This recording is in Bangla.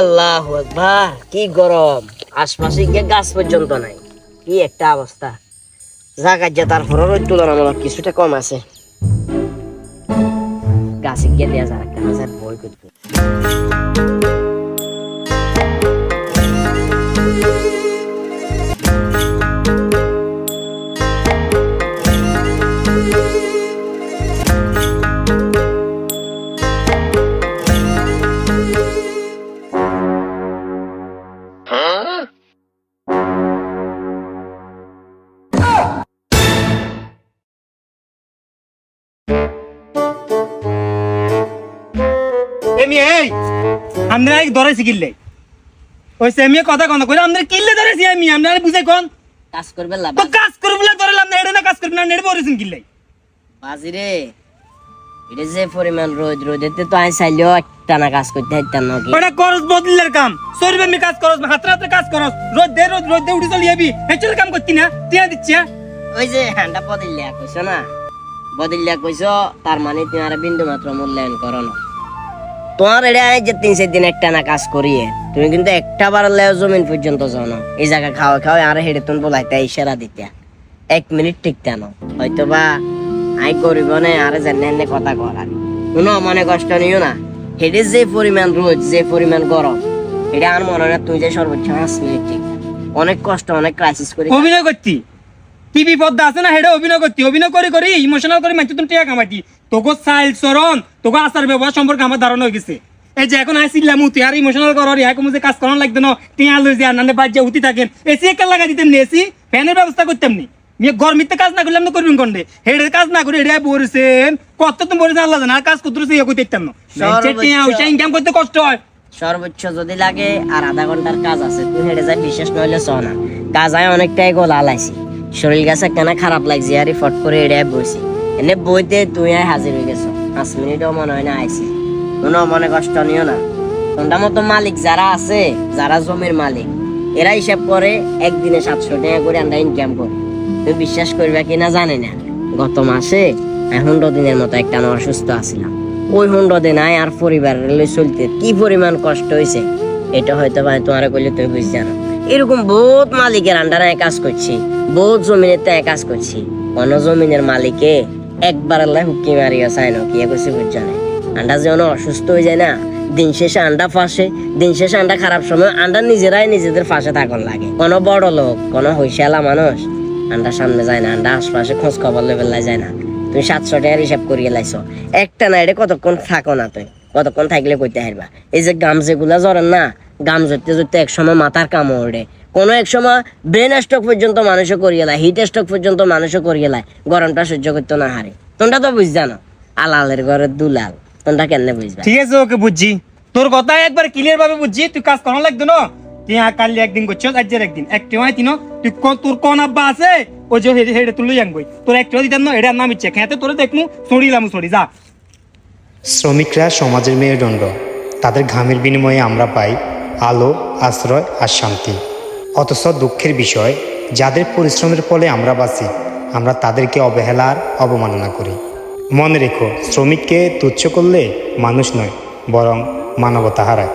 আল্লাহ আকবার, কি গরম। আশপাশে গিয়ে গাছ পর্যন্ত নাই। কি একটা অবস্থা। জায়গা যে তারপরে রোদ তুলনামূলক কিছুটা কম আছে। গাছে গিয়ে দেওয়া যায় একটা হাজার বই করতে। এমি এই আমরা এক ধরেছি কিনলে ওই সেমি কথা কোন কইলে আমরা কিনলে ধরেছি আমি আমরা বুঝাই কোন? কাজ করবে লাভ কাজ না এটা না কাজ করবি না নেড়ে বলেছেন কিনলে বাজি এটা যে পরিমাণ রোদ রোদেতে তো আমি চাইলেও একটা কাজ করতে হাইতাম নাকি? ওটা করস বদলের কাম আমি কাজ করস হাতে হাতে কাজ করস রোদ দে রোদ রোদ দে উঠে চলে যাবি হেচল কাম করতি না টিয়া দিচ্ছি হ্যাঁ? ওই যে হ্যান্ডা বদলিয়া কইছো না? বদলিয়া কইছো তার মানে তুমি আর বিন্দু মাত্র মূল্যায়ন করো না। তোমার এটা যে তিন চার দিন একটা না কাজ করিয়ে। তুমি কিন্তু একটা বার লেও জমিন পর্যন্ত যাও না। এই জায়গা খাওয়া খাওয়া আর হেঁটে তুমি বলাইতে ইশারা দিতে। এক মিনিট টিকতে না। হয়তো বা আই করিব না, আর জানে এনে কথা করার কোনো মনে কষ্ট নিও না। হেঁটে যে পরিমাণ রোদ, যে পরিমাণ গরম এটা আর মনে হয় তুই যে সর্বোচ্চ পাঁচ মিনিট ঠিক। অনেক কষ্ট, অনেক ক্রাইসিস করে অভিনয় করতি? টিভি পদ্মা আছে না হেডে অভিনয় করতি। অভিনয় করে করে ইমোশনাল করে মাইতে তুমি টিয়া কামাইতি। তোকে সাইল চরণ তোকে আচার ব্যবহার সম্পর্কে আমার ধারণা হয়ে গেছে। এই যে এখন আসিলাম উতি আর ইমোশনাল করার ইয়া কমে যে কাজ করানো লাগতো না টিয়া লই যে আনানে বাদ যা উতি থাকেন এসি একটা লাগা দিতেন নি এসি ফ্যানের ব্যবস্থা করতাম নি। মেয়ে গরমিতে কাজ না করলে আমি করবেন কোনডে হেডের কাজ না করে হেডে বলেছেন কত তুমি বলেছেন আল্লাহ জানে কাজ করতে ইয়ে করতে না। টিয়া ইনকাম করতে কষ্ট হয়। সর্বোচ্চ যদি লাগে আর আধা ঘণ্টার কাজ আছে তুই হেঁটে যাই বিশেষ নইলে চ না কাজ আয় অনেকটাই গোলা লাইছি শরীর গেছে কেন খারাপ লাগছে, আর ফট করে এড়িয়ে বইছি। এনে বইতে তুই আয় হাজির হয়ে গেছো। পাঁচ মিনিটও মনে হয় না আইছি। কোনো মনে কষ্ট নিও না। তোমরা মতো মালিক যারা আছে, যারা জমির মালিক, এরা হিসাব করে একদিনে সাতশো টাকা করে আমরা ইনকাম করি। তুমি বিশ্বাস করবে কিনা জানি না। গত মাসে হুন্ড্রো দিনের মতো একটা আমি অসুস্থ আছিলাম। ওই হুন্ড্রো দিন আয় আর পরিবারের লই চলতে কি পরিমাণ কষ্ট হয়েছে এটা হয়তো ভাই তোমার কইলে তুমি বুঝতে না এরকম বহুত মালিকের আন্ডারে কাজ করছি, বহুত জমিনের তাই কাজ করছি। কোন জমিনের মালিকে একবার আল্লাহ হুকি মারিয়া চাই না, কি করছে বুঝছ না? আন্ডা যেন অসুস্থ হয়ে যায় না, দিন শেষে আন্ডা ফাঁসে, দিন শেষে আন্ডা খারাপ সময় আন্ডা নিজেরাই নিজেদের ফাঁসে থাকুন লাগে। কোনো বড় লোক, কোনো হইসালা মানুষ আন্ডা সামনে যায় না আন্ডা আশপাশে খোঁজ খবর লেভেল যায় না। তুমি সাতশো টাকার হিসাব করিয়ে লাইছো। একটা না, এটা কতক্ষণ থাকো না তুই কতক্ষণ থাকলে কইতে হারবা? এই যে গাম যেগুলা জরেন না গাম জরতে জরতে এক সময় মাথার কাম ওড়ে কোনো এক সময় ব্রেন স্ট্রোক পর্যন্ত মানুষও করিয়ে লাই হিট স্ট্রোক পর্যন্ত মানুষও করিয়ে লাই গরমটা সহ্য করতে না হারে। তোমরা তো বুঝছা না আলালের ঘরে দুলাল তোমরা কেমনে বুঝবা? ঠিক আছে ওকে বুঝছি। তোর কথা একবার ক্লিয়ার ভাবে বুঝছি তুই কাজ করানো লাগতো না? তুই কালি একদিন করছ আজকের একদিন। একটি হয় তিন তুই তোর কোন আব্বা আছে? ও যে হেডে হেডে তুই লই আনবই তোর একটু দিতাম না এটা নাম ইচ্ছে খেতে তোরে দেখমু সরিলাম সরি যা। শ্রমিকরা সমাজের মেরুদণ্ড। তাদের ঘামের বিনিময়ে আমরা পাই আলো, আশ্রয় আর শান্তি। অথচ দুঃখের বিষয়, যাদের পরিশ্রমের ফলে আমরা বাঁচি, আমরা তাদেরকে অবহেলার অবমাননা করি। মনে রেখো, শ্রমিককে তুচ্ছ করলে মানুষ নয়, বরং মানবতা হারায়